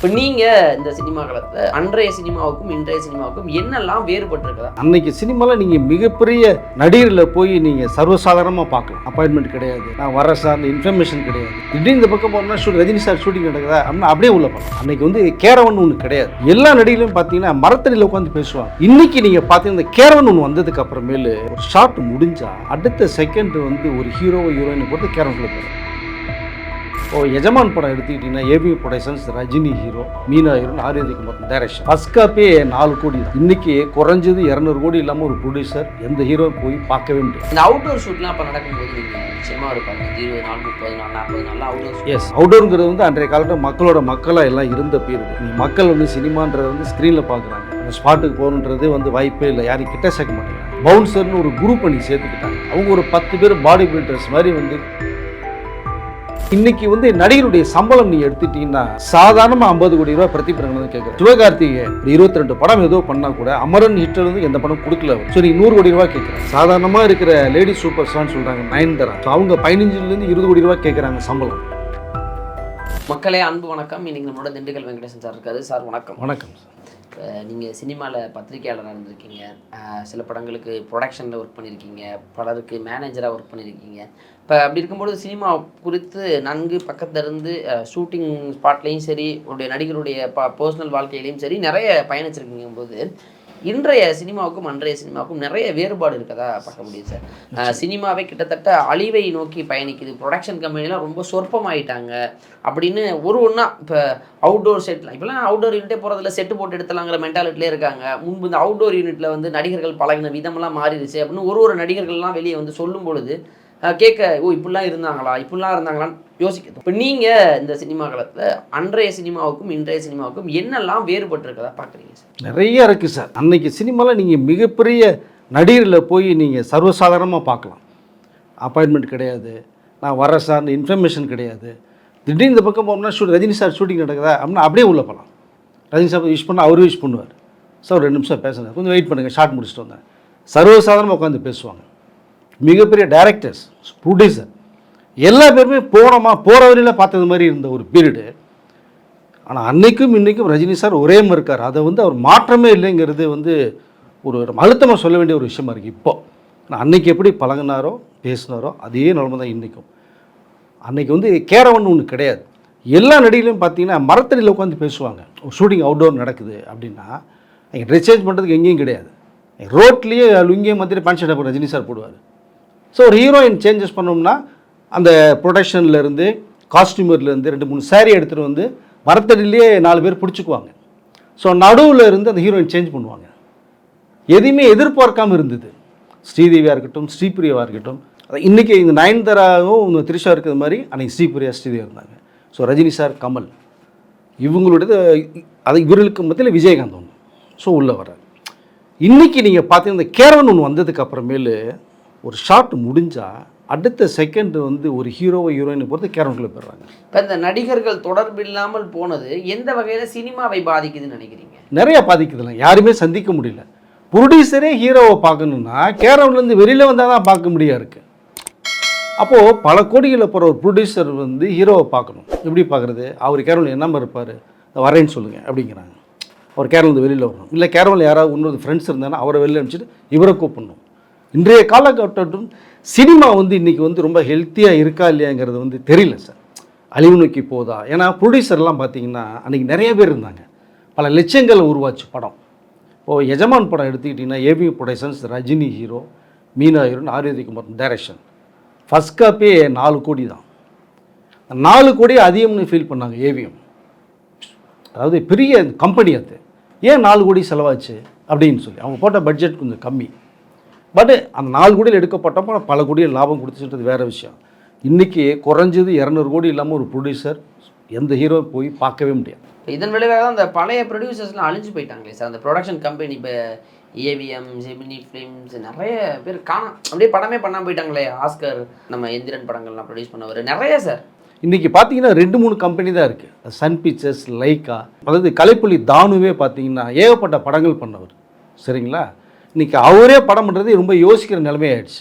இப்போ நீங்கள் இந்த சினிமா காலத்தில் அன்றைய சினிமாவுக்கும் இன்றைய சினிமாவுக்கும் என்னெல்லாம் வேறுபட்டிருக்குதா? அன்னைக்கு சினிமாவில் நீங்கள் மிகப்பெரிய நடிகரில் போய் நீங்கள் சர்வசாதாரணமாக பார்க்கலாம். அப்பாயின்மெண்ட் கிடையாது. நான் வர சார் இன்ஃபர்மேஷன் கிடையாது. திடீர்னு இந்த பக்கம் போனால் ஷூட் ரஜினி சார் ஷூட்டிங் நடக்குதா? அப்படின்னு அப்படியே உள்ள போகலாம் அன்னைக்கு வந்து கேரவன் ஒன்று கிடையாது. எல்லா நடிகர்களும் பார்த்தீங்கன்னா மரத்தடியில் உட்காந்து பேசுவாங்க. இன்னைக்கு நீங்கள் பார்த்தீங்கன்னா இந்த கேரவன் ஒன்று வந்ததுக்கு அப்புறமேலு ஒரு ஷாட் முடிஞ்சா அடுத்த செகண்ட் வந்து ஒரு ஹீரோ ஹீரோயினை பொறுத்து கேரவன் போயிடும் இப்போ எஜமான் படம் எடுத்துக்கிட்டிங்கன்னா AP productions Rajini hero Meena hero ஆரியதி Kumar direction. First copy நாலு கோடி இன்னைக்கு குறைஞ்சது இரநூறு கோடி இல்லாமல் ஒரு ப்ரொடியூசர் எந்த ஹீரோ போய் பார்க்கவே முடியாது. இந்த அவுட்டோர் ஷூட்லாம் இப்போ நடக்கும்போது நிச்சயமாக ஒரு பதினஞ்சு இருபது நாள் முப்பது நாள் நாற்பது நாள் அவுட்டோர் எஸ் அவுடோருங்கிறது வந்து அன்றைய காலத்தில் மக்களோட மக்களாக எல்லாம் இருந்த பீரியட் மக்கள் வந்து சினிமான்றதை வந்து ஸ்க்ரீனில் பார்க்குறாங்க. அந்த ஸ்பாட்டுக்கு போகணுன்றது வந்து வாய்ப்பே இல்லை. யாரும் கிட்ட சேர்க்க மாட்டேங்கிறாங்க. பவுன்சர்னு ஒரு குரூப் பண்ணி சேர்த்துக்கிட்டாங்க. அவங்க ஒரு பத்து பேர் பாடி பில்டர்ஸ் மாதிரி வந்து இன்னைக்கு வந்து நடிகருடைய சம்பளம் நீ எடுத்துட்டீங்கன்னா சாதாரணமா ஐம்பது கோடி ரூபாய் பிரதிபலன் கேட்குறேன் சிவகார்த்திகை இருபத்தி ரெண்டு படம் ஏதோ பண்ணா கூட அமரன் ஹிட்டர் வந்து எந்த படம் கொடுக்கல சரி நூறு கோடி ரூபாய் கேட்குறேன் சாதாரணமா இருக்கிற லேடி சூப்பர் ஸ்டார்னு சொல்றாங்க நயன்தரா. அவங்க பதினஞ்சுல இருந்து இருபது கோடி ரூபாய் கேட்குறாங்க சம்பளம். மக்களே அன்பு வணக்கம். இன்னைக்கு நம்மளோட திண்டுக்கல் வெங்கடேசன் சார் இருக்காரு. சார் வணக்கம். வணக்கம் நீங்கள் சினிமாவில் பத்திரிகையாளராக இருந்திருக்கீங்க. சில படங்களுக்கு ப்ரொடக்ஷனில் ஒர்க் பண்ணியிருக்கீங்க பலருக்கு மேனேஜராக ஒர்க் பண்ணியிருக்கீங்க இப்போ அப்படி இருக்கும்பொழுது சினிமா குறித்து நன்கு பக்கத்துல இருந்து ஷூட்டிங் ஸ்பாட்லேயும் சரி உடைய நடிகருடைய ப பர்சனல் வாழ்க்கையிலையும் சரி நிறைய பயணிச்சிருக்கீங்க போது இன்றைய சினிமாவுக்கும் அன்றைய சினிமாவுக்கும் நிறைய வேறுபாடு இருக்கதா பார்க்க முடியுது சார். சினிமாவே கிட்டத்தட்ட அழிவை நோக்கி பயணிக்குது. ப்ரொடக்ஷன் கம்பெனிலாம் ரொம்ப சொற்பமாயிட்டாங்க. அப்படின்னு ஒரு ஒன்றா இப்போ அவுட்டோர் செட்லாம் இப்போலாம் அவுட்டோர் யூனிட்டே போகிறதுல செட்டு போட்டு எடுத்துலாங்கிற மென்டாலிட்டிலே இருக்காங்க. முன்பு இந்த அவுட்டோர் யூனிட்டில் வந்து நடிகர்கள் பழகின விதமெல்லாம் மாறிடுச்சு அப்படின்னு ஒரு ஒரு நடிகர்கள்லாம் வெளியே வந்து சொல்லும் பொழுது கேட்க ஓ இப்படிலாம் இருந்தாங்களா? இப்படிலாம் இருந்தாங்களான்னு யோசிக்கணும் இப்போ நீங்கள் இந்த சினிமா காலத்தில் அன்றைய சினிமாவுக்கும் இன்றைய சினிமாவுக்கும் என்னெல்லாம் வேறுபட்டிருக்கதா பார்க்குறீங்க சார்? நிறைய இருக்குது சார். அன்னைக்கு சினிமாவில் நீங்கள் மிகப்பெரிய நடிகரில் போய் நீங்கள் சர்வசாதாரணமாக பார்க்கலாம். அப்பாயின்மெண்ட் கிடையாது. நான் வர சார் இன்ஃபர்மேஷன் கிடையாது. திடீர்னு இந்த பக்கம் போனோம்னா ஷூட் ரஜினி சார் ஷூட்டிங் நடக்குதா? அப்படின்னா அப்படியே உள்ளே போகலாம். ரஜினி சார் விஷ் பண்ணால் அவரும் விஷ் பண்ணுவார். சார் ஒரு ரெண்டு நிமிஷம் பேசுகிறேன் கொஞ்சம் வெயிட் பண்ணுங்கள் ஷார்ட் முடிச்சுட்டு வந்தேன். சர்வசாதாரணமாக உட்காந்து பேசுவாங்க. மிகப்பெரிய டைரக்டர்ஸ் ப்ரொடியூசர் எல்லா பேருமே போனோமா போகிற வரையில் பார்த்தது மாதிரி இருந்த ஒரு பீரியடு ஆனால் அன்னைக்கும் இன்றைக்கும் ரஜினி சார் ஒரே மாதிரி இருக்கார். அதை வந்து அவர் மாற்றமே இல்லைங்கிறது வந்து ஒரு அழுத்தமாக சொல்ல வேண்டிய ஒரு விஷயமா இருக்குது இப்போ. ஆனால் அன்னைக்கு எப்படி பழகுனாரோ பேசினாரோ அதே நிலமை தான் இன்றைக்கும் அன்றைக்கி வந்து கேரவன் ஒன்று கிடையாது. எல்லா நடிகளையும் பார்த்தீங்கன்னா மரத்தடியில் உட்காந்து பேசுவாங்க. ஷூட்டிங் அவுட்டோர் நடக்குது அப்படின்னா அங்கே ட்ரெஸ் சேஞ்ச் பண்ணுறதுக்கு எங்கேயும் கிடையாது. ரோட்லேயே லுங்கியை மத்தியில் பேண்ட் ஷர்ட் ரஜினி சார் போடுவார். ஸோ ஒரு ஹீரோயின் சேஞ்சஸ் பண்ணோம்னா அந்த ப்ரொடக்ஷன்லேருந்து காஸ்டியூமர்லேருந்து ரெண்டு மூணு சேரீ எடுத்துகிட்டு வந்து மரத்தடியிலேயே நாலு பேர் பிடிச்சிக்குவாங்க. ஸோ நடுவில் இருந்து அந்த ஹீரோயின் சேஞ்ச் பண்ணுவாங்க. எதையுமே எதிர்பார்க்காமல் இருந்தது. ஸ்ரீதேவியாக இருக்கட்டும் ஸ்ரீபிரியாவாக இருக்கட்டும். இன்றைக்கி இந்த நயன்தாராவும் இந்த த்ரிஷா இருக்கிற மாதிரி அன்றைக்கி ஸ்ரீபிரியா ஸ்ரீதேவி இருந்தாங்க. ஸோ ரஜினி சார் கமல் இவங்களுடைய அது இவர்களுக்கு மத்தியில் விஜயகாந்த் ஒன்று ஸோ உள்ளே வர்றார். இன்றைக்கி நீங்கள் பார்த்தீங்கன்னா இந்த கேரவன் ஒன்று வந்ததுக்கு அப்புறமேலு ஒரு ஷாட் முடிஞ்சால் அடுத்த செகண்ட் வந்து ஒரு ஹீரோவை ஹீரோயினை பொறுத்து கேரவனுக்குள்ளே போயிடுறாங்க. இப்போ இந்த நடிகர்கள் தொடர்பு இல்லாமல் போனது எந்த வகையில் சினிமாவை பாதிக்குதுன்னு நினைக்கிறீங்க? நிறைய பாதிக்குதுல யாருமே சந்திக்க முடியல. ப்ரொடியூசரே ஹீரோவை பார்க்கணுன்னா கேரவன்லேருந்து வெளியில் வந்தால் தான் பார்க்க முடியா இருக்கு. அப்போது பல கோடிகளில் போகிற ஒரு ப்ரொடியூசர் வந்து ஹீரோவை பார்க்கணும். எப்படி பார்க்குறது? அவர் கேரவனில் என்ன இருப்பார்? வரேன்னு சொல்லுங்கள் அப்படிங்கிறாங்க. அவர் கேரளந்து வெளியில் வரணும். இல்லை கேரளில் யாராவது இன்னொரு ஃப்ரெண்ட்ஸ் இருந்தாங்கன்னா அவரை வெளியில் அனுப்பிச்சிட்டு இவரை கூப்பிடணும். இன்றைய காலகட்டம் சினிமா வந்து இன்றைக்கி வந்து ரொம்ப ஹெல்த்தியாக இருக்கா இல்லையாங்கிறது வந்து தெரியல சார் அழிவு நோக்கி போதா? ஏன்னா ப்ரொடியூசர்லாம் பார்த்தீங்கன்னா அன்றைக்கி நிறைய பேர் இருந்தாங்க. பல லட்சங்களை உருவாச்சு படம். இப்போது எஜமான் படம் எடுத்துக்கிட்டிங்கன்னா AP productions Rajini hero Meena heroine ஆரியதி Kumar direction first copy நாலு கோடி தான். நாலு கோடி அதிகம்னு ஃபீல் பண்ணாங்க ஏவிஎம் அதாவது பெரிய கம்பெனி அது. ஏன் நாலு கோடி செலவாச்சு? அப்படின்னு சொல்லி. அவங்க போட்ட பட்ஜெட் கொஞ்சம் கம்மி. பட் அந்த நாலு கோடியில் எடுக்கப்பட்டப்போ பல கோடியில் லாபம் கொடுத்துச்சுன்றது வேறு விஷயம். இன்றைக்கி குறைஞ்சது இரநூறு கோடி இல்லாமல் ஒரு ப்ரொடியூசர் எந்த ஹீரோ போய் பார்க்கவே முடியாது. இதன் விளைவாக தான் அந்த பழைய ப்ரொடியூசர்ஸ்லாம் அழிஞ்சு போயிட்டாங்களே சார் அந்த ப்ரொடக்ஷன் கம்பெனி இப்போ ஏவிஎம் ஜெமினி ஃபிலிம்ஸ் நிறைய பேர் காணோம் அப்படியே படமே பண்ணாம போயிட்டாங்களே. ஆஸ்கர் நம்ம எந்திரன் படங்கள்லாம் ப்ரொடியூஸ் பண்ணவர். நிறைய சார் இன்றைக்கி பார்த்தீங்கன்னா ரெண்டு மூணு கம்பெனி தான் இருக்குது சன் பிக்சர்ஸ் லைக்கா அதாவது கலைப்புலி தானுவே பார்த்தீங்கன்னா ஏகப்பட்ட படங்கள் பண்ணவர். சரிங்களா? இன்றைக்கி அவரே படம் பண்ணுறது ரொம்ப யோசிக்கிற நிலைமை ஆயிடுச்சு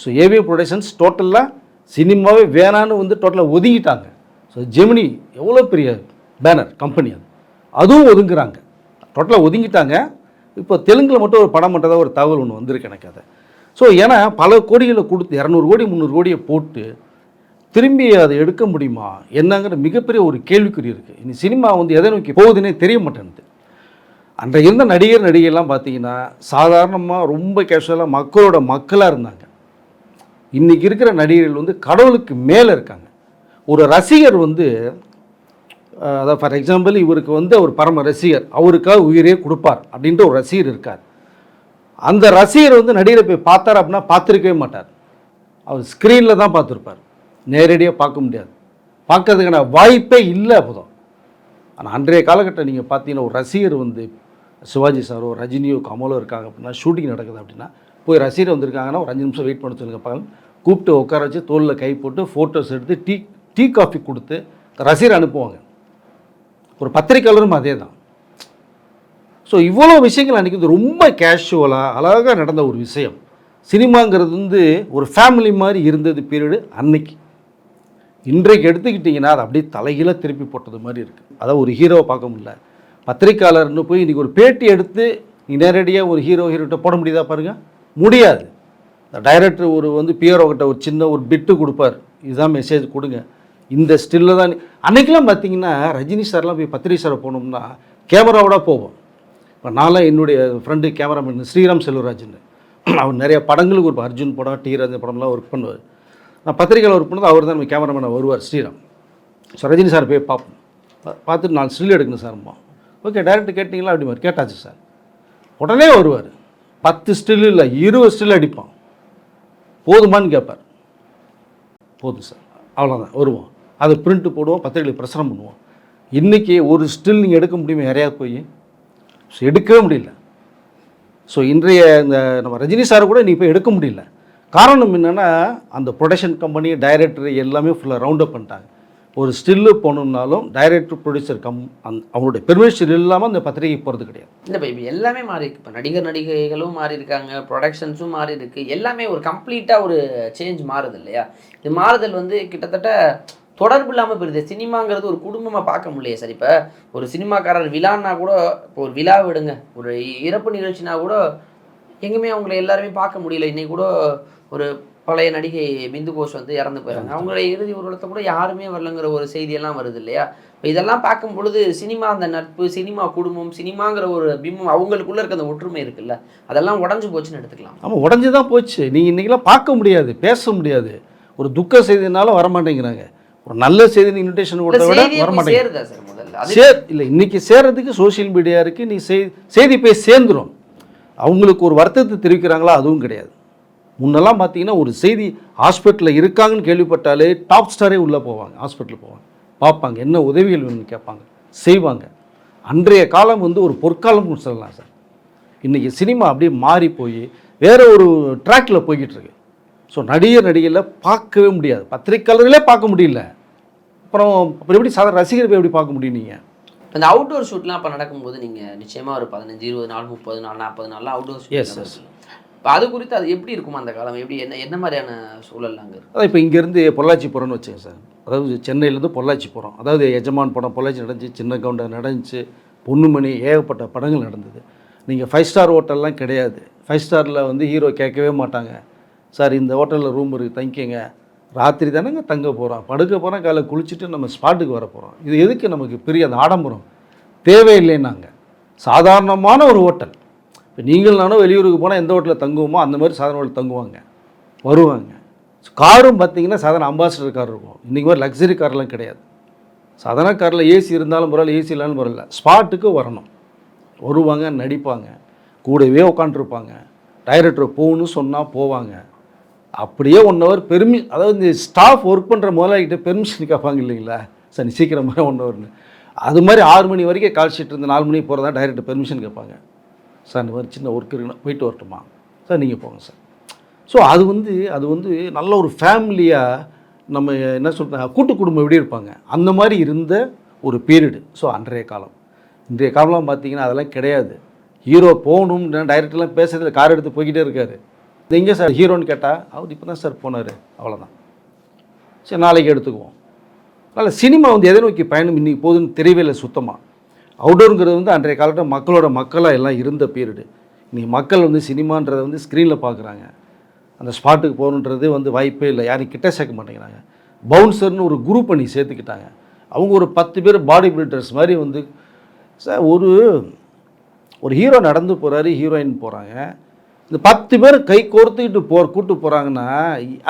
ஸோ ஏவி ப்ரொடக்ஷன்ஸ் டோட்டலாக சினிமாவே வேணான்னு வந்து டோட்டலாக ஒதுங்கிட்டாங்க. ஸோ ஜெமினி எவ்வளோ பெரிய பேனர் கம்பெனி அது. அதுவும் ஒதுங்குறாங்க. டோட்டலாக ஒதுங்கிட்டாங்க. இப்போ தெலுங்கில் மட்டும் ஒரு படம் பண்ணுறதா ஒரு தகவல் ஒன்று வந்திருக்கு எனக்கு அதை. ஸோ ஏன்னா பல கோடிகளை கொடுத்து இரநூறு கோடி முந்நூறு கோடியை போட்டு திரும்பி அதை எடுக்க முடியுமா? என்னங்கிற மிகப்பெரிய ஒரு கேள்விக்குறி இருக்குது இனி சினிமா வந்து எதை நோக்கி போகுதுன்னே தெரிய மாட்டேன்து அன்றைய இருந்த நடிகர் நடிகைலாம் பார்த்தீங்கன்னா சாதாரணமாக ரொம்ப கேஷுவலாக மக்களோட மக்களாக இருந்தாங்க. இன்றைக்கி இருக்கிற நடிகர்கள் வந்து கடவுளுக்கு மேலே இருக்காங்க. ஒரு ரசிகர் வந்து அதாவது ஃபார் எக்ஸாம்பிள் இவருக்கு வந்து அவர் பரம ரசிகர் அவருக்காக உயிரே கொடுப்பார் அப்படின்ற ஒரு ரசிகர் இருக்கார். அந்த ரசிகர் வந்து நடிகரை போய் பார்த்தார் அப்படின்னா பார்த்துருக்கவே மாட்டார். அவர் ஸ்க்ரீனில் தான் பார்த்துருப்பார். நேரடியாக பார்க்க முடியாது. பார்க்கறதுக்கான வாய்ப்பே இல்லை அப்போதான் ஆனால் அன்றைய காலகட்டம் நீங்கள் பார்த்தீங்கன்னா ஒரு ரசிகர் வந்து சிவாஜி சாரோ ரஜினியோ கமலோ இருக்காங்க அப்படின்னா ஷூட்டிங் நடக்குது அப்படின்னா போய் ரசிகர் வந்திருக்காங்கன்னா ஒரு அஞ்சு நிமிஷம் வெயிட் பண்ண சொல்லுங்க பாருங்க கூப்பிட்டு உட்கார வச்சு தோளில் கை போட்டு ஃபோட்டோஸ் எடுத்து டீ டீ காஃபி கொடுத்து ரசிகர் அனுப்புவாங்க. ஒரு பத்திரிக்கையாளரும் அதே தான் ஸோ இவ்வளோ விஷயங்கள் அன்றைக்கி வந்து ரொம்ப கேஷுவலாக அழகாக நடந்த ஒரு விஷயம். சினிமாங்கிறது வந்து ஒரு ஃபேமிலி மாதிரி இருந்தது பீரியடு அன்னைக்கு. இன்றைக்கு எடுத்துக்கிட்டிங்கன்னா அது அப்படியே தலைகீழ திருப்பி போட்டது மாதிரி இருக்குது அதாவது ஒரு ஹீரோவை பார்க்க முடியல. பத்திரிக்கையாளர்னு போய் இன்றைக்கி ஒரு பேட்டி எடுத்து நேரடியாக ஒரு ஹீரோ ஹீரோட்ட போட முடியுதா பாருங்கள் முடியாது. டைரக்டர் ஒரு வந்து பியரோகிட்ட ஒரு சின்ன ஒரு பிட்டு கொடுப்பார். இதுதான் மெசேஜ் கொடுங்க. இந்த ஸ்டில்ல தான் நீ- அன்னைக்கெல்லாம் பார்த்தீங்கன்னா ரஜினி சார்லாம் போய் பத்திரிகை சார் போனோம்னா கேமராவோட போவோம். இப்போ நான்லாம் என்னுடைய ஃப்ரெண்டு கேமராமேன் ஸ்ரீராம் செல்வராஜன். அவர் நிறைய படங்களுக்கு ஒரு அர்ஜுன் படம் டி ராஜன் படம்லாம் ஒர்க் பண்ணுவார். நான் பத்திரிக்கையில் ஒர்க் பண்ணது அவர் தான் நம்ம கேமராமேனாக வருவார் ஸ்ரீராம். ஸோ ரஜினி சார் போய் பார்ப்போம். பார்த்துட்டு நான் ஸ்டில் எடுக்கணும் சார்மா ஓகே டேரக்டர் கேட்டிங்களா அப்படி மாதிரி. கேட்டாச்சு சார் உடனே வருவார். பத்து ஸ்டில் இல்லை இருபது ஸ்டில் அடிப்பான். போதுமான்னு கேட்பார் போதும் சார் அவ்வளோதான் வருவோம். அதை பிரிண்ட்டு போடுவோம் பத்திரிகை பிரசனம் பண்ணுவோம். இன்றைக்கி ஒரு ஸ்டில் நீங்கள் எடுக்க முடியுமா? நிறையா போய்? ஸோ எடுக்கவே முடியல. ஸோ இன்றைய இந்த நம்ம ரஜினி சார் கூட நீ போய் எடுக்க முடியல. காரணம் என்னென்னா அந்த ப்ரொடக்ஷன் கம்பெனி டைரக்டர் எல்லாமே ஃபுல்லாக ரவுண்ட் அப் பண்ணிட்டாங்க. ஒரு ஸ்டில்லு போகணுன்னாலும் டைரக்டர் ப்ரொடியூசர் கம் அந் அவங்களுடைய பெர்மிஷன் இல்லாமல் அந்த பத்திரிகை போகிறது கிடையாது. இல்லை இப்போ இப்போ எல்லாமே மாறி இருக்கு. இப்போ நடிகர் நடிகைகளும் மாறி இருக்காங்க ப்ரொடக்ஷன்ஸும் மாறி இருக்கு. எல்லாமே ஒரு கம்ப்ளீட்டாக ஒரு சேஞ்ச் மாறுது இல்லையா? இது மாறுதல் வந்து கிட்டத்தட்ட தொடர்பு இல்லாமல் போயிருது. சினிமாங்கிறது ஒரு குடும்பமாக பார்க்க முடியல சார். இப்போ ஒரு சினிமாக்காரர் விழான்னா கூட இப்போ ஒரு விழா விடுங்க. ஒரு இறப்பு நிகழ்ச்சினா கூட எங்கேயுமே அவங்கள எல்லாருமே பார்க்க முடியல. இன்னைக்கு கூட ஒரு பழைய நடிகை பிந்து கோஷ் வந்து இறந்து போயிறாங்க. அவங்களுடைய இறுதி ஊர்வலத்தை கூட யாருமே வரலங்கிற ஒரு செய்தியெல்லாம் வருது இல்லையா? இப்ப இதெல்லாம் பார்க்கும் பொழுது சினிமா அந்த நட்பு சினிமா குடும்பம் சினிமாங்கிற ஒரு பிம்பம் அவங்களுக்குள்ள இருக்க அந்த ஒற்றுமை இருக்குல்ல? அதெல்லாம் உடஞ்சு போச்சுன்னு எடுத்துக்கலாம். ஆமாம் உடஞ்சி தான் போச்சு. நீங்கள் இன்றைக்கெல்லாம் பார்க்க முடியாது பேச முடியாது. ஒரு துக்க செய்தினாலும் வரமாட்டேங்கிறாங்க. ஒரு நல்ல செய்தி இன்விடேஷன் கொடுத்த விட செய்தியே போய் வரமாட்டேங்க. சேருதா சார் முதல்ல? சேர் இல்லை இன்னைக்கு சேர்றதுக்கு சோஷியல் மீடியா இருக்குது நீ செய் செய்தி போய் சேர்ந்துரும். அவங்களுக்கு ஒரு வருத்தத்தை தெரிவிக்கிறாங்களா? அதுவும் கிடையாது. முன்னெல்லாம் பார்த்தீங்கன்னா ஒரு செய்தி ஹாஸ்பிட்டலில் இருக்காங்கன்னு கேள்விப்பட்டாலே டாப் ஸ்டாரே உள்ளே போவாங்க ஹாஸ்பிட்டல் போவாங்க. பார்ப்பாங்க என்ன உதவிகள் வேணும்னு கேட்பாங்க. செய்வாங்க. அன்றைய காலம் வந்து ஒரு பொற்காலம்னு சொல்லலாம் சார். இன்றைக்கி சினிமா அப்படியே மாறி போய் வேற ஒரு ட்ராக்ல போய்கிட்டு இருக்கு ஸோ நடிகர் நடிகையில் பார்க்கவே முடியாது. பத்திரிக்கையாளர்களே பார்க்க முடியல. அப்புறம் அப்புறம் எப்படி சாதாரண ரசிகர் போய் எப்படி பார்க்க முடியும் நீங்கள் இந்த அவுட்டோர் ஷூட்லாம் இப்போ நடக்கும்போது நீங்கள் நிச்சயமாக ஒரு பதினஞ்சு இருபது நாள் முப்பது நாள் நாற்பது நாள்லாம் அவுட்டோர் ஷூட் yes. இப்போ அது குறித்து அது எப்படி இருக்கும் அந்த காலம்? எப்படி என்ன என்ன மாதிரியான சூழல் அங்கே இருக்கும் அதான் இப்போ இங்கேருந்து பொள்ளாச்சி போகிறோன்னு வச்சுங்க சார். அதாவது சென்னையிலேருந்து பொள்ளாச்சி போகிறோம் அதாவது எஜமான் படம் பொள்ளாச்சி நடந்துச்சு சின்ன கவுண்டர் நடந்துச்சு பொண்ணுமணி ஏகப்பட்ட படங்கள் நடந்தது. நீங்கள் ஃபைவ் ஸ்டார் ஹோட்டல்லாம் கிடையாது. ஃபைவ் ஸ்டாரில் வந்து ஹீரோ கேட்கவே மாட்டாங்க. சார் இந்த ஹோட்டலில் ரூம் இருக்குது தங்கிக்கங்க. ராத்திரி தானேங்க தங்க போகிறோம் படுக்க போகிறோம் காலை குளிச்சுட்டு நம்ம ஸ்பாட்டுக்கு வர போகிறோம் இது எதுக்கு நமக்கு பெரிய அந்த ஆடம்பரம்? தேவையில்லைன்னாங்க. சாதாரணமான ஒரு ஹோட்டல் இப்போ நீங்கள் நானும் வெளியூருக்கு போனால் எந்த ஹோட்டலில் தங்குவோமோ அந்த மாதிரி சாதாரண ஹோட்டல் தங்குவாங்க. வருவாங்க. காரும் பார்த்தீங்கன்னா சாதாரண அம்பாசிடர் கார் இருக்கும். இன்றைக்கி மாதிரி லக்ஸரி கார்லாம் கிடையாது. சாதாரண காரில் ஏசி இருந்தாலும் பரவாயில்ல ஏசி இல்லாலும் பரவாயில்ல. ஸ்பாட்டுக்கு வரணும். வருவாங்க நடிப்பாங்க. கூடவே உட்காண்ட்ருப்பாங்க டைரக்டர் போகணும்னு சொன்னால் போவாங்க. அப்படியே ஒன் ஹவர் பெருமி அதாவது இந்த ஸ்டாஃப் ஒர்க் பண்ணுற முதலாளிகிட்ட பெர்மிஷன் கேட்பாங்க இல்லைங்களா? சரி சீக்கிரமாக ஒன் ஹவர்னு அது மாதிரி ஆறு மணி வரைக்கும் கால் ஷீட் இருந்து நாலு மணிக்கு போகிறதா டைரக்டர் பெர்மிஷன் கேட்பாங்க சார் இந்த மாதிரி சின்ன ஒர்க் இருக்குன்னா போயிட்டு வரட்டுமா? சார் நீங்கள் போங்க சார். ஸோ அது வந்து அது வந்து நல்ல ஒரு ஃபேமிலியாக நம்ம என்ன சொல்கிறாங்க கூட்டு குடும்பம் எப்படி இருப்பாங்க? அந்த மாதிரி இருந்த ஒரு பீரியடு ஸோ அன்றைய காலம். இன்றைய காலம்லாம் பார்த்தீங்கன்னா அதெல்லாம் கிடையாது. ஹீரோ போகணும் டைரக்டர்லாம் பேசுறதுல கார் எடுத்து போய்கிட்டே இருக்காரு. இது எங்கே சார் ஹீரோன்னு கேட்டால் அவர் இப்போ தான் சார் போனார். அவ்வளோதான் சரி நாளைக்கு எடுத்துக்குவோம். அதனால் சினிமா வந்து எதை நோக்கி பயணம் இன்றைக்கி போகுதுன்னு தெரியவே இல்லை சுத்தமாக அவுடோருங்கிறது வந்து அன்றைய காலத்தில் மக்களோட மக்களாக எல்லாம் இருந்த பீரியடு இன்றைக்கி மக்கள் வந்து சினிமான்றதை வந்து ஸ்க்ரீனில் பார்க்குறாங்க அந்த ஸ்பாட்டுக்கு போகணுன்றது வந்து வாய்ப்பே இல்லை. யாரும் கிட்டே சேர்க்க மாட்டேங்கிறாங்க. பவுன்சர்னு ஒரு குரூப் பண்ணி சேர்த்துக்கிட்டாங்க. அவங்க ஒரு பத்து பேர் பாடி பில்டர்ஸ் மாதிரி வந்து சார் ஒரு ஒரு ஹீரோ நடந்து போகிறாரு ஹீரோயின் போகிறாங்க இந்த பத்து பேர் கை கோர்த்துக்கிட்டு போ கூட்டு போகிறாங்கன்னா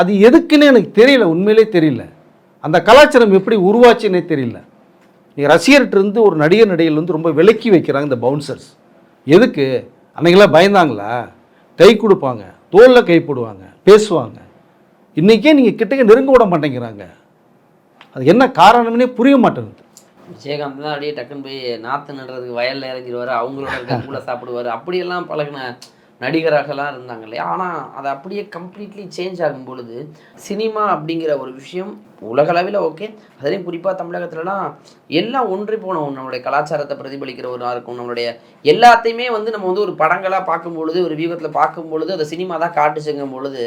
அது எதுக்குன்னு எனக்கு தெரியல. உண்மையிலே தெரியல. அந்த கலாச்சாரம் எப்படி உருவாச்சுன்னே தெரியல. ரசிகர்கிட்ட இருந்து ஒரு நடிகர் நடிகைகள் வந்து ரொம்ப விலக்கி வைக்கிறாங்க இந்த பவுன்சர்ஸ் எதுக்கு? அன்னைக்கெல்லாம் பயந்தாங்களா? கை கொடுப்பாங்க தோளில் கை போடுவாங்க பேசுவாங்க. இன்றைக்கே நீங்கள் கிட்டக்க நெருங்க விட மாட்டேங்கிறாங்க. அது என்ன காரணம்னே புரிய மாட்டேங்குது. விஜயகாந்த் தான் அப்படியே டக்குன்னு போய் நாற்று நடுறதுக்கு வயல்ல இறங்கிடுவார் அவங்களோட கூட சாப்பிடுவார். அப்படியெல்லாம் பழகின நடிகராகலாம் இருந்தாங்க இல்லையா? ஆனால் அது அப்படியே கம்ப்ளீட்லி சேஞ்ச் ஆகும் பொழுது சினிமா அப்படிங்கிற ஒரு விஷயம் உலகளவில் ஓகே அதுலேயும் குறிப்பாக தமிழகத்துலலாம் எல்லாம் ஒன்றி போனோம் நம்மளுடைய கலாச்சாரத்தை பிரதிபலிக்கிற ஒரு இருக்கும். நம்மளுடைய எல்லாத்தையுமே வந்து நம்ம வந்து ஒரு படங்களாக பார்க்கும் பொழுது ஒரு வியூகத்தில் பார்க்கும் பொழுது அந்த சினிமா தான் காட்டுச்சுங்கும் பொழுது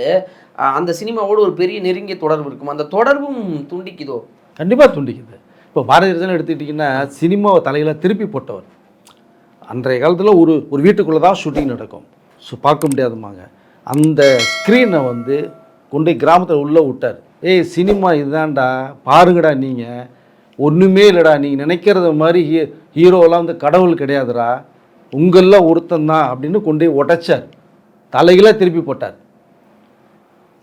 அந்த சினிமாவோடு ஒரு பெரிய நெருங்கிய தொடர்பு இருக்கும். அந்த தொடர்பும் துண்டிக்குதோ? கண்டிப்பாக துண்டிக்குது. இப்போ பாரதிய ரஜன் எடுத்துக்கிட்டிங்கன்னா சினிமாவை தலையில் திருப்பி போட்டவர். அன்றைய காலத்தில் ஒரு ஒரு வீட்டுக்குள்ளே தான் ஷூட்டிங் நடக்கும். ஸோ பார்க்க முடியாதுமாங்க அந்த ஸ்க்ரீனை வந்து கொண்டு போய் கிராமத்தில் உள்ளே விட்டார். ஏய் சினிமா இதுதான்டா பாருங்கடா நீங்கள் ஒன்றுமே இல்லைடா நீங்கள் நினைக்கிறத மாதிரி ஹீ ஹீரோலாம் வந்து கடவுள் கிடையாதுடா. உங்களெலாம் ஒருத்தன் தான் அப்படின்னு கொண்டு போய் உடைச்சார். தலைகளாக திருப்பி போட்டார்.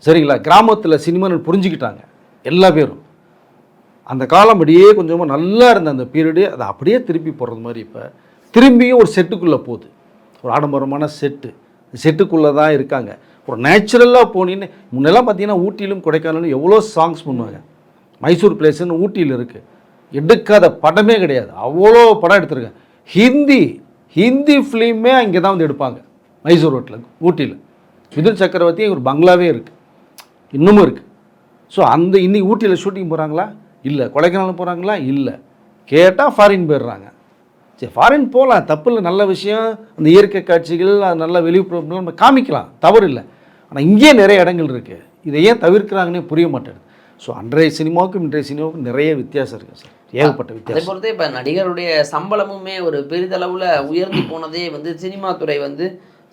சரிங்களா? கிராமத்தில் சினிமான்னு புரிஞ்சுக்கிட்டாங்க எல்லா பேரும். அந்த காலம் அப்படியே கொஞ்சமாக நல்லா இருந்த அந்த பீரியடு அதை அப்படியே திருப்பி போடுறது மாதிரி இப்போ திரும்பியும் ஒரு செட்டுக்குள்ளே போகுது. ஒரு ஆடம்பரமான செட்டு. செட்டுக்குள்ளே தான் இருக்காங்க. ஒரு நேச்சுரலாக போனீன்னு முன்னெல்லாம் பார்த்தீங்கன்னா ஊட்டியிலும் கொடைக்கானலும் எவ்வளோ சாங்ஸ் பண்ணுவாங்க. மைசூர் பிளேஸ்ன்னு ஊட்டியில் இருக்குது எடுக்காத படமே கிடையாது. அவ்வளோ படம் எடுத்திருக்கேன் ஹிந்தி ஹிந்தி ஃபிலிமே அங்கே தான் வந்து எடுப்பாங்க. மைசூர் ரோட்டில் ஊட்டியில். மிதுன் சக்கரவர்த்தி ஒரு பங்களாவே இருக்குது இன்னமும் இருக்குது ஸோ அந்த இன்னைக்கு ஊட்டியில் ஷூட்டிங் போகிறாங்களா? இல்லை. கொடைக்கானல் போகிறாங்களா? இல்லை. கேட்டால் ஃபாரின் போயிடுறாங்க. சரி ஃபாரின் போகலாம் தப்பு இல்லை நல்ல விஷயம். அந்த இயற்கை காட்சிகள் அது நல்ல வெளிப்புறம் நம்ம காமிக்கலாம். தவறு இல்லை ஆனால் இங்கேயே நிறைய இடங்கள் இருக்குது இதை ஏன் தவிர்க்கிறாங்கன்னே புரிய மாட்டேங்குது. ஸோ அன்றைய சினிமாவுக்கும் இன்றைய சினிமாவுக்கும் நிறைய வித்தியாசம் இருக்குது சார். ஏகப்பட்ட அதே வித்தியாசம். பொறுத்தே இப்போ நடிகருடைய சம்பளமுமே ஒரு பெரிதளவில் உயர்ந்து போனதே வந்து சினிமா துறை வந்து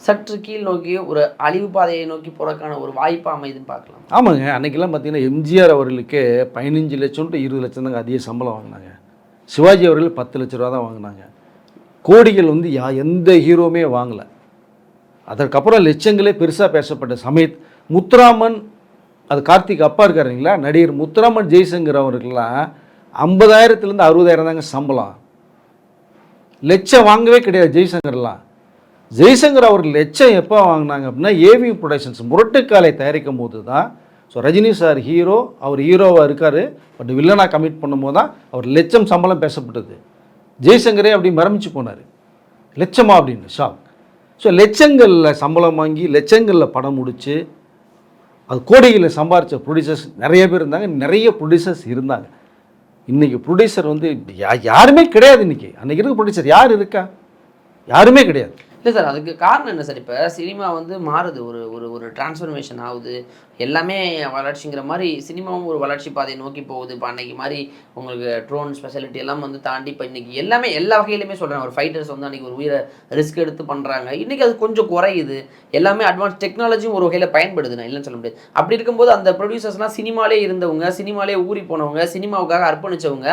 சற்று கீழ் நோக்கி ஒரு அழிவு பாதையை நோக்கி போறதுக்கான ஒரு வாய்ப்பு அமைதுன்னு பார்க்கலாம். ஆமாங்க. அன்றைக்கெல்லாம் பார்த்தீங்கன்னா எம்ஜிஆர் அவர்களுக்கு பதினஞ்சு லட்சம் டு இருபது லட்சம் தாங்க அதிக சம்பளம் வாங்கினாங்க. சிவாஜி அவர்கள் பத்து லட்ச ரூபா தான் வாங்கினாங்க. கோடிகள் வந்து யா எந்த ஹீரோவுமே வாங்கலை. அதற்கப்புறம் லட்சங்களே பெருசாக பேசப்பட்ட சமயத் முத்துராமன் அது கார்த்திக் அப்பா இருக்காருங்களா இல்லைங்களா நடிகர் முத்துராமன் ஜெய்சங்கர் அவருக்கெல்லாம் ஐம்பதாயிரத்துலேருந்து அறுபதாயிரம் தாங்க சம்பளம். லட்சம் வாங்கவே கிடையாது ஜெய்சங்கர்லாம். ஜெய்சங்கர் அவர்கள் லட்சம் எப்போ வாங்கினாங்க அப்படின்னா ஏவி ப்ரொடக்ஷன்ஸ் முரட்டுக்காலை தயாரிக்கும் போது தான் ஸோ ரஜினி சார் ஹீரோ அவர் ஹீரோவாக இருக்கார். பட் வில்லனாக கமிட் பண்ணும்போது தான் அவர் லட்சம் சம்பளம் பேசப்பட்டது. ஜெய்சங்கரே அப்படி மரமிச்சு போனார். லட்சமா அப்படின்னு ஷாக் ஸோ லட்சங்களில் சம்பளம் வாங்கி லட்சங்களில் படம் முடித்து அது கோடிகளில் சம்பாரித்த ப்ரொடியூசர்ஸ் நிறைய பேர் இருந்தாங்க. நிறைய ப்ரொடியூசர்ஸ் இருந்தாங்க. இன்றைக்கி ப்ரொடியூசர் வந்து யா யாருமே கிடையாது இன்றைக்கி அன்றைக்கி இருக்க ப்ரொடியூசர் யார் இருக்கா? யாருமே கிடையாது. இல்லை சார் அதுக்கு காரணம் என்ன சார்? இப்போ சினிமா வந்து மாறுது. ஒரு ஒரு ஒரு டிரான்ஸ்ஃபர்மேஷன் ஆகுது. எல்லாமே வளர்ச்சிங்கிற மாதிரி சினிமாவும் ஒரு வளர்ச்சி பாதையை நோக்கி போகுது. இப்போ அன்னைக்கு மாதிரி உங்களுக்கு ட்ரோன் ஸ்பெஷாலிட்டி எல்லாம் வந்து தாண்டி இப்போ இன்றைக்கி எல்லாமே எல்லா வகையிலுமே சொல்கிறேன் ஒரு ஃபைட்டர்ஸ் வந்து அன்றைக்கி ஒரு உயிரை ரிஸ்க் எடுத்து பண்ணுறாங்க இன்றைக்கி அது கொஞ்சம் குறையுது. எல்லாமே அட்வான்ஸ் டெக்னாலஜியும் ஒரு வகையில் பயன்படுது. நான் இல்லைன்னு சொல்ல முடியாது. அப்படி இருக்கும்போது அந்த ப்ரொடியூசர்ஸ்லாம் சினிமாலே இருந்தவங்க சினிமாலே ஊறி போனவங்க சினிமாவுக்காக அர்ப்பணிச்சவங்க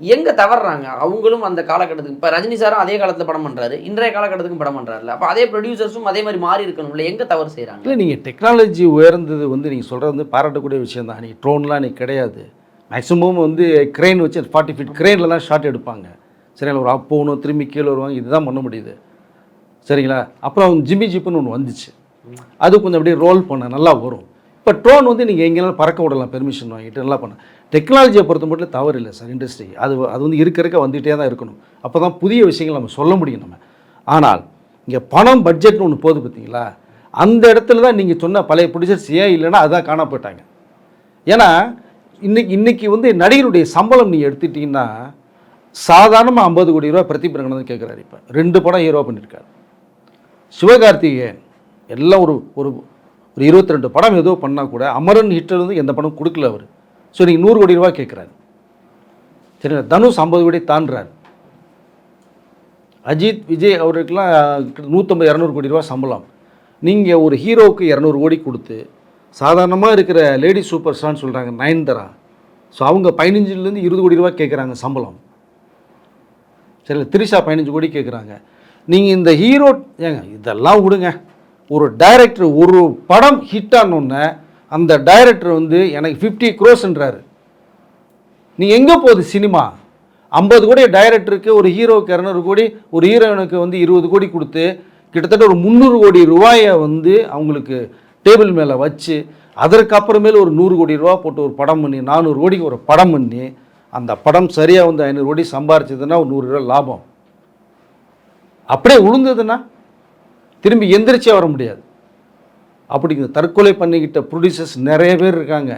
எங்கே தவறுறாங்க? அவங்களும் அந்த காலகட்டத்துக்கு இப்போ ரஜினி சாரும் அதே காலத்தில் படம் பண்ணுறாரு இன்றைய காலகட்டத்துக்கும் படம் பண்ணுறாருல அப்போ அதே ப்ரொடியூசர்ஸும் அதே மாதிரி மாறி இருக்கணும்ல. எங்கே தவறு செய்கிறாங்க இல்லை நீங்கள் டெக்னாலஜி உயர்ந்தது வந்து நீங்கள் சொல்கிறது வந்து பாராட்டக்கூடிய விஷயம் தான். நீங்கள் ட்ரோன்லாம் இன்னைக்கு கிடையாது. மேக்ஸிமம் வந்து க்ரெயின் வச்சு ஃபார்ட்டி ஃபீட் க்ரெயினில் தான் ஷாட் எடுப்பாங்க. சரிங்களா ஒரு அப் போகணும் திரும்பி கீழே வருவாங்க. இதுதான் பண்ண முடியுது. சரிங்களா? அப்புறம் ஜிம்மி ஜிப்புன்னு ஒன்று வந்துச்சு. அது கொஞ்சம் அப்படியே ரோல் பண்ண நல்லா வரும். இப்போ ட்ரோன் வந்து நீங்கள் எங்கேனாலும் பறக்க விடலாம் பெர்மிஷன் வாங்கிட்டு நல்லா பண்ண. டெக்னாலஜியை பொறுத்த மட்டும் தவறு இல்லை சார் இண்டஸ்ட்ரி அது அது வந்து இருக்க இருக்க வந்துகிட்டே தான் இருக்கணும். அப்போ தான் புதிய விஷயங்கள் நம்ம சொல்ல முடியும் நம்ம. ஆனால் இங்கே பணம் பட்ஜெட்னு ஒன்று போகுது பார்த்தீங்களா? அந்த இடத்துல தான் நீங்கள் சொன்ன பழைய ப்ரொடியூசர்ஸ் ஏன் இல்லைன்னா அதான் காண போயிட்டாங்க ஏன்னா இன்னைக்கு இன்றைக்கி வந்து நடிகருடைய சம்பளம் நீங்கள் எடுத்துட்டிங்கன்னா சாதாரணமாக ஐம்பது கோடி ரூபா பிரதீப் கேட்குறாரு இப்போ. ரெண்டு படம் ஹீரோ பண்ணியிருக்காரு சிவகார்த்திகேயன் எல்லாம் ஒரு ஒரு ஒரு இருபத்தி ரெண்டு படம் ஏதோ பண்ணால் கூட அமரன் ஹிட்டர் வந்து எந்த படம் கொடுக்கல அவர். ஸோ நீங்கள் நூறு கோடி ரூபா கேட்குறாரு சரி தனுஷ் ஐம்பது கோடி தாண்டுறாரு. அஜித் விஜய் அவருக்கெல்லாம் நூற்றம்பது இரநூறு கோடி ரூபா சம்பளம். நீங்கள் ஒரு ஹீரோவுக்கு இரநூறு கோடி கொடுத்து சாதாரணமாக இருக்கிற லேடி சூப்பர் ஸ்டார்னு சொல்கிறாங்க நயன்தரா. ஸோ அவங்க பதினஞ்சுலேருந்து இருபது கோடி ரூபா கேட்குறாங்க சம்பளம். சரி திரிஷா பதினஞ்சு கோடி கேட்குறாங்க நீங்கள் இந்த ஹீரோ ஏங்க இதெல்லாம் விடுங்க. ஒரு டைரக்டர் ஒரு படம் ஹிட் ஆனோடனே அந்த டைரக்டர் வந்து எனக்கு ஃபிஃப்டி க்ரோஸ்ன்றாரு நீ எங்கே போகுது சினிமா ஐம்பது கோடி டைரக்டருக்கு ஒரு ஹீரோவுக்கு இரநூறு கோடி ஒரு ஹீரோயினுக்கு வந்து இருபது கோடி கொடுத்து கிட்டத்தட்ட ஒரு முந்நூறு கோடி ரூபாயை வந்து அவங்களுக்கு டேபிள் மேலே வச்சு அதற்கப்புறமேல ஒரு நூறு கோடி ரூபா போட்டு ஒரு படம் பண்ணி நானூறு கோடிக்கு ஒரு படம் பண்ணி அந்த படம் சரியாக வந்து ஐநூறு கோடி சம்பாரிச்சதுன்னா ஒரு நூறு ரூபா லாபம். அப்படியே உளுந்ததுன்னா? திரும்பி எந்திரிச்சே வர முடியாது. அப்படிங்கிற தற்கொலை பண்ணிக்கிட்ட ப்ரொடியூசர்ஸ் நிறைய பேர் இருக்காங்க.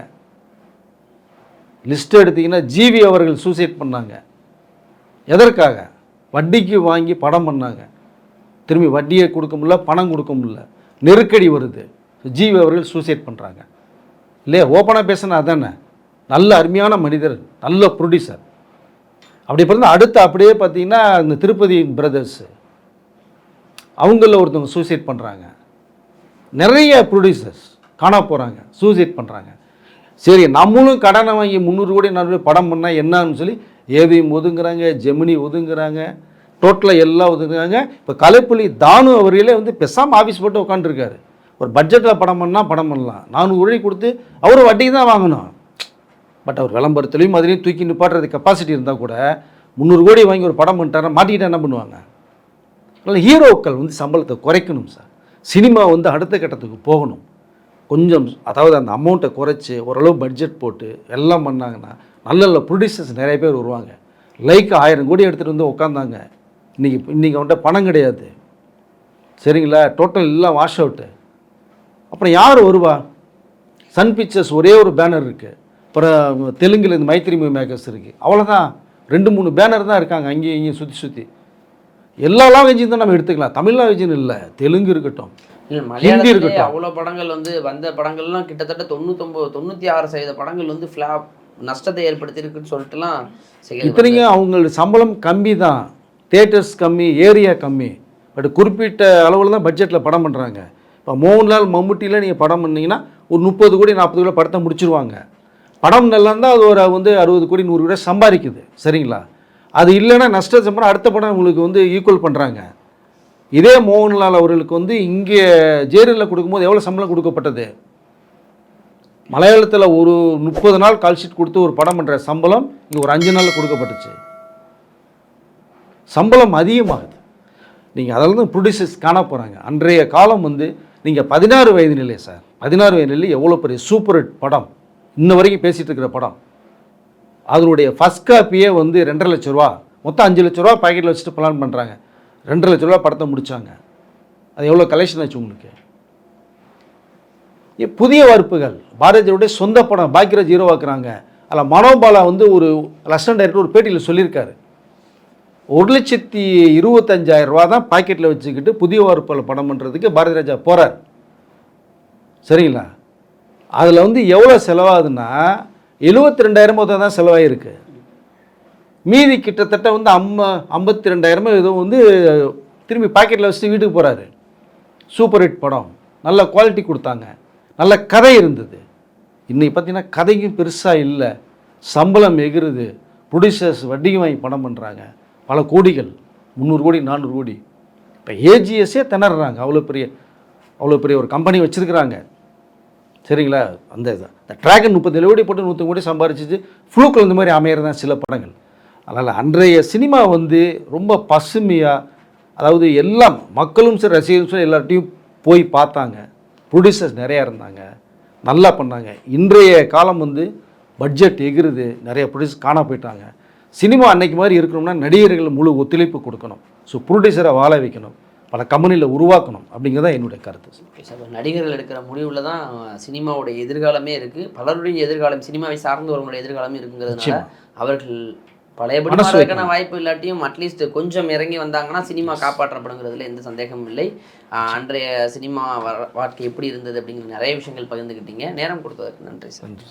லிஸ்ட் எடுத்தீங்கன்னா ஜிவி அவர்கள் சூசைட் பண்ணாங்க. எதற்காக? வட்டிக்கு வாங்கி படம் பண்ணாங்க. திரும்பி வட்டியை கொடுக்க முடியல பணம் கொடுக்க முடியல. நெருக்கடி வருது. ஜிவி அவர்கள் சூசைட் பண்ணுறாங்க இல்லையா? ஓப்பனாக பேசினா அதானே? நல்ல அருமையான மனிதர் நல்ல ப்ரொடியூசர் அப்படி பிறந்து அடுத்து அப்படியே பார்த்தீங்கன்னா இந்த திருப்பதி பிரதர்ஸு அவங்களில் ஒருத்தவங்க சூசைட் பண்ணுறாங்க நிறைய ப்ரொடியூசர்ஸ் காணா போகிறாங்க சூசைட் பண்ணுறாங்க சரி நம்மளும் கடனை வாங்கி முந்நூறு கோடி நடுவே படம் பண்ணால் என்னன்னு சொல்லி ஏவிஎம் ஒதுங்குறாங்க ஜெமினி ஒதுங்குறாங்க டோட்டலாக எல்லாம் ஒதுங்குறாங்க. இப்போ கலைப்புலி தானு அவர்களே வந்து பெசாமல் ஆஃபீஸ் போட்டு உட்காந்துருக்காரு ஒரு பட்ஜெட்டில் படம் பண்ணால் படம் பண்ணலாம். நானூறு கோடி கொடுத்து அவர் வட்டிக்கு தான் வாங்கணும். பட் அவர் விளம்பரத்துலேயும் அதுலேயும் தூக்கி நிப்பாட்டுறது கெப்பாசிட்டி இருந்தால் கூட முந்நூறு கோடி வாங்கி ஒரு படம் பண்ணிட்டாரா மாட்டிக்கிட்டா என்ன பண்ணுவாங்க? அதனால் ஹீரோக்கள் வந்து சம்பளத்தை குறைக்கணும் சார். சினிமா வந்து அடுத்த கட்டத்துக்கு போகணும். கொஞ்சம் அதாவது அந்த அமௌண்ட்டை குறைச்சி ஓரளவு பட்ஜெட் போட்டு எல்லாம் பண்ணாங்கன்னா நல்ல நல்ல ப்ரொடியூசர்ஸ் நிறைய பேர் வருவாங்க. லைக் ஆயிரம் கோடி எடுத்துகிட்டு வந்து உட்காந்தாங்க இன்றைக்கி இன்றைக்கி அவன்கிட்ட பணம் கிடையாது. சரிங்களா? டோட்டல் எல்லாம் வாஷ் அவுட்டு அப்புறம் யார் வருவா? சன் பிக்சர்ஸ் ஒரே ஒரு பேனர் இருக்குது அப்புறம் தெலுங்கில் இந்த மைத்திரி மூவி மேக்கர்ஸ் இருக்குது அவ்வளோதான் ரெண்டு மூணு பேனர் தான் இருக்காங்க. அங்கேயும் இங்கேயும் சுற்றி சுற்றி எல்லா லாங்குவேஜையும் தான் நம்ம எடுத்துக்கலாம். தமிழ் லாங்குவேஜ்னு இல்லை. தெலுங்கு இருக்கட்டும். ஹிந்தி இருக்கட்டும். அவ்வளோ படங்கள் வந்து வந்த படங்கள்லாம் கிட்டத்தட்ட தொண்ணூத்தொம்பது தொண்ணூற்றி ஆறு சதவீத படங்கள் வந்து ஃப்ளாப் நஷ்டத்தை ஏற்படுத்தியிருக்குன்னு சொல்லிட்டுலாம் இத்தனைக்கும் அவங்களோட சம்பளம் கம்மி தான். தேட்டர்ஸ் கம்மி ஏரியா கம்மி. பட் குறிப்பிட்ட அளவில் தான் பட்ஜெட்டில் படம் பண்ணுறாங்க இப்போ மோகன்லால் மம்முட்டியில் நீங்கள் படம் பண்ணீங்கன்னா ஒரு முப்பது கோடி நாற்பது கோடி படத்தை முடிச்சிருவாங்க. படம் நல்லா இருந்தால் அது ஒரு வந்து அறுபது கோடி நூறு கோடி சம்பாதிக்குது. சரிங்களா? அது இல்லைன்னா நஷ்ட சம்பளம் அடுத்த படம் உங்களுக்கு வந்து ஈக்குவல் பண்ணுறாங்க இதே மோகன்லால் அவர்களுக்கு வந்து இங்கே ஜேரலில் கொடுக்கும்போது எவ்வளோ சம்பளம் கொடுக்கப்பட்டது? மலையாளத்தில் ஒரு முப்பது நாள் கால்ஷீட் கொடுத்து ஒரு படம் பண்ணுற சம்பளம் இங்கே ஒரு அஞ்சு நாளில் கொடுக்கப்பட்டுச்சு. சம்பளம் அதிகமாகுது. நீங்கள் அதில் தான் ப்ரொடியூசர்ஸ் காண போகிறாங்க அன்றைய காலம் வந்து நீங்கள் பதினாறு வயது நிலை சார் பதினாறு வயது நிலை எவ்வளோ பெரிய சூப்பர் ஹிட் படம். இன்ன வரைக்கும் பேசிகிட்டு இருக்கிற படம். அதனுடைய ஃபஸ்ட் காப்பியே வந்து ரெண்டரை லட்ச ரூபா. மொத்தம் அஞ்சு லட்ச ரூபா பாக்கெட்டில் வச்சுட்டு பிளான் பண்ணுறாங்க ரெண்டரை லட்ச ரூபா படத்தை முடித்தாங்க அது எவ்வளோ கலெக்ஷன் ஆச்சு உங்களுக்கு? புதிய வார்ப்புகள் பாரதியுடைய சொந்த படம் பாக்கியராஜ் ஹீரோவாக்குறாங்க அதில் மனோபாலா வந்து ஒரு லெசன் டைரக்டர் ஒரு பேட்டியில் சொல்லியிருக்காரு. ஒரு லட்சத்தி இருபத்தஞ்சாயிரம் ரூபா தான் பாக்கெட்டில் வச்சுக்கிட்டு புதிய வார்ப்புகள் படம் பண்ணுறதுக்கு பாரதி ராஜா போகிறார் சரிங்களா? அதில் வந்து எவ்வளோ செலவாகுதுன்னா எழுபத்தி ரெண்டாயிரமோ தான் செலவாயிருக்கு. மீதி கிட்டத்தட்ட வந்து அம்ம ஐம்பத்தி ரெண்டாயிரமோ ஏதோ வந்து திரும்பி பாக்கெட்டில் வச்சுட்டு வீட்டுக்கு போகிறாரு சூப்பர் ஹிட் படம். நல்ல குவாலிட்டி கொடுத்தாங்க. நல்ல கதை இருந்தது. இன்றைக்கி பார்த்தீங்கன்னா கதையும் பெருசாக இல்லை. சம்பளம் எகிருது. ப்ரொடியூசர்ஸ் வட்டியும் வாங்கி படம் பண்ணுறாங்க பல கோடிகள். முந்நூறு கோடி நானூறு கோடி. இப்போ ஏஜிஎஸ்ஸே திணறாங்க அவ்வளோ பெரிய அவ்வளோ பெரிய ஒரு கம்பெனி வச்சுருக்குறாங்க. சரிங்களா? அந்த இந்த ட்ராகன் முப்பத்தேழு கோடி போட்டு நூற்றி கோடி சம்பாரிச்சிச்சு ஃப்ளூக்கில் இந்த மாதிரி அமையிறது தான் சில படங்கள். அதனால் அன்றைய சினிமா வந்து ரொம்ப பசுமையாக அதாவது எல்லாம் மக்களும் சரி ரசிகரும் சரி எல்லார்ட்டையும் போய் பார்த்தாங்க. ப்ரொடியூசர்ஸ் நிறையா இருந்தாங்க. நல்லா பண்ணாங்க. இன்றைய காலம் வந்து பட்ஜெட் எகிருது. நிறைய ப்ரொடியூசர் காணா போயிட்டாங்க. சினிமா அன்னைக்கு மாதிரி இருக்கணும்னா நடிகர்கள் முழு ஒத்துழைப்பு கொடுக்கணும். ஸோ ப்ரொடியூசரை வாழ வைக்கணும். பல கம்பெனியில் உருவாக்கணும் அப்படிங்கிறது தான் என்னுடைய கருத்து. நடிகர்கள் எடுக்கிற முடிவில் தான் சினிமாவோட எதிர்காலமே இருக்குது பலருடைய எதிர்காலம் சினிமாவை சார்ந்து வரவங்களுடைய எதிர்காலமே இருக்குங்கிறதுனால. அவர்கள் பழையபடி மனசு மாறதுக்கான வாய்ப்பு இல்லாட்டியும் அட்லீஸ்ட் கொஞ்சம் இறங்கி வந்தாங்கன்னா சினிமா காப்பாற்றப்படுங்கிறதுல எந்த சந்தேகமும் இல்லை. அன்றைய சினிமா வாழ்க்கை எப்படி இருந்தது அப்படிங்கிற நிறைய விஷயங்கள் பகிர்ந்துக்கிட்டீங்க நேரம் கொடுத்ததற்கு நன்றி சார். நன்றி